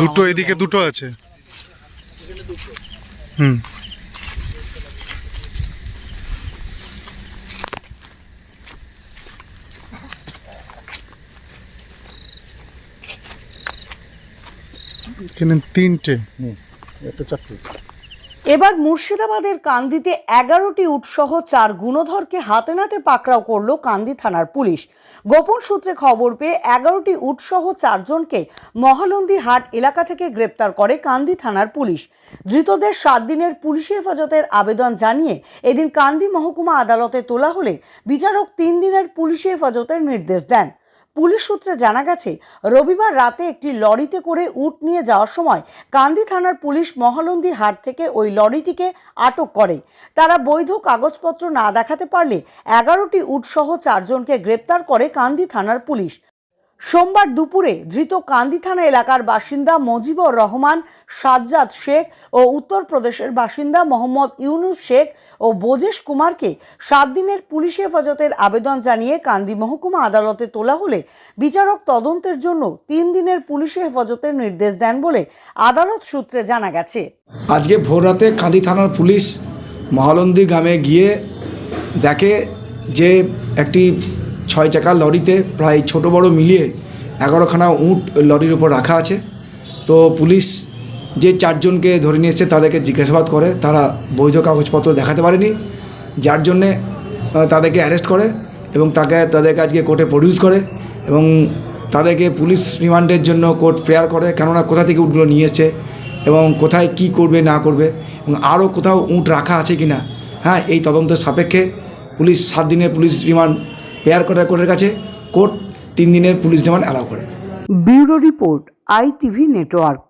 দুটো এদিকে দুটো আছে। হুম। এখানে তিনটে। হুম, একটা চারটে। এবার মুর্শিদাবাদের কান্দিতে এগারোটি উৎসহ চার গুণধরকে হাতে নাতে পাকড়াও করল কান্দি থানার পুলিশ। গোপন সূত্রে খবর পেয়ে এগারোটি উৎসহ চারজনকে মহালন্দি হাট এলাকা থেকে গ্রেপ্তার করে কান্দি থানার পুলিশ। ধৃতদের সাত দিনের পুলিশি হেফাজতের আবেদন জানিয়ে এদিন কান্দি মহকুমা আদালতে তোলা হলে বিচারক তিন দিনের পুলিশি হেফাজতের নির্দেশ দেন। পুলিশ সূত্রে জানা গেছে, রবিবার রাতে একটি লরিতে করে উট নিয়ে যাওয়ার সময় কান্দি থানার পুলিশ মহালন্দি হাট থেকে ওই লরিটিকে আটক করে। তারা বৈধ কাগজপত্র না দেখাতে পারলে এগারোটি উটসহ চারজনকে গ্রেপ্তার করে কান্দি থানার পুলিশ। সোমবার দুপুরে ধৃত কান্দি থানা এলাকার বাসিন্দা মজিবুর রহমান, সাজ্জাদ শেখ ও উত্তরপ্রদেশের বাসিন্দা মোহাম্মদ ইউনুস শেখ ও বোজেশ কুমারকে সাত দিনের পুলিশ হেফাজতের আবেদন জানিয়ে কান্দি মহকুমা আদালতে তোলা হলে বিচারক তদন্তের জন্য তিন দিনের পুলিশ হেফাজতের নির্দেশ দেন বলে আদালত সূত্রে জানা গেছে। আজকে ভোররাতে কাঁদি থানার পুলিশ মহালন্দি গ্রামে গিয়ে দেখে যে একটি ছয় চাকার লরিতে প্রায় ছোট বড় মিলিয়ে এগারোখানা উঁট লরির উপর রাখা আছে। তো পুলিশ যে চারজনকে ধরে নিয়ে তাদেরকে জিজ্ঞাসাবাদ করে। তারা বৈধ কাগজপত্র দেখাতে পারেনি। যার জন্যে তাদেরকে অ্যারেস্ট করে এবং তাকে, তাদেরকে আজকে কোর্টে প্রডিউস করে এবং তাদেরকে পুলিশ রিমান্ডের জন্য কোর্ট প্রেয়ার করে। কেননা কোথা থেকে উটগুলো নিয়ে এসছে এবং কোথায় কি করবে, না করবে এবং আরও কোথাও উট রাখা আছে কি না হ্যাঁ এই তদন্তের সাপেক্ষে পুলিশ সাত দিনের পুলিশ রিমান্ড প্রেয়ার করে কোর্টের কাছে কোর্ট তিন দিনের পুলিশ রিমান্ড অ্যালাউ করে। Bureau report, ITV network.